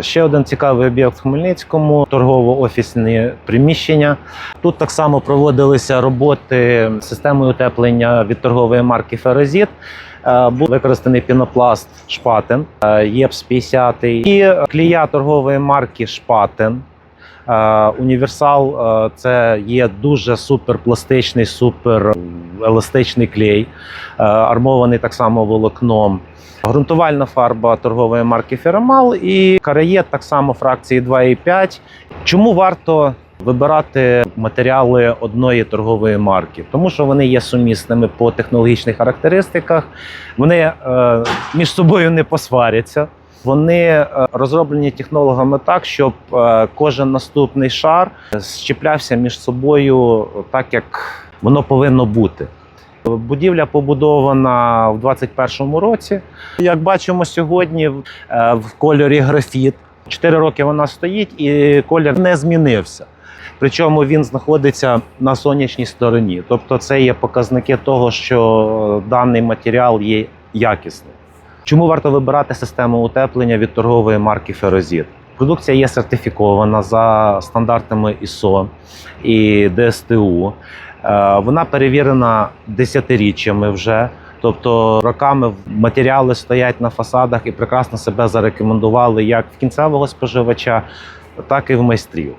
Ще один цікавий об'єкт в Хмельницькому торгово-офісні приміщення. Тут так само проводилися роботи системою утеплення від торгової марки Ферозіт. Е, Був використаний пінопласт Шпатен е, ЄПС 50 і клія торгової марки Шпатен. Е, Універсал е, це є дуже суперпластичний, супер еластичний клей, е, армований так само волокном. Ґрунтувальна фарба торгової марки Ферамал і караєт так само фракції 2,5. Чому варто вибирати матеріали одної торгової марки? Тому що вони є сумісними по технологічних характеристиках, вони е, між собою не посваряться. Вони е, розроблені технологами так, щоб кожен наступний шар щеплявся між собою так, як воно повинно бути. Будівля побудована в 21-му році. Як бачимо сьогодні, е, в кольорі графіт. Чотири роки вона стоїть і колір не змінився. Причому він знаходиться на сонячній стороні. Тобто, це є показники того, що даний матеріал є якісним. Чому варто вибирати систему утеплення від торгової марки Ферозіт? Продукція є сертифікована за стандартами ISO і ДСТУ. Е, Вона перевірена десятиріччями вже. Тобто роками матеріали стоять на фасадах і прекрасно себе зарекомендували як в кінцевого споживача, так і в майстрів.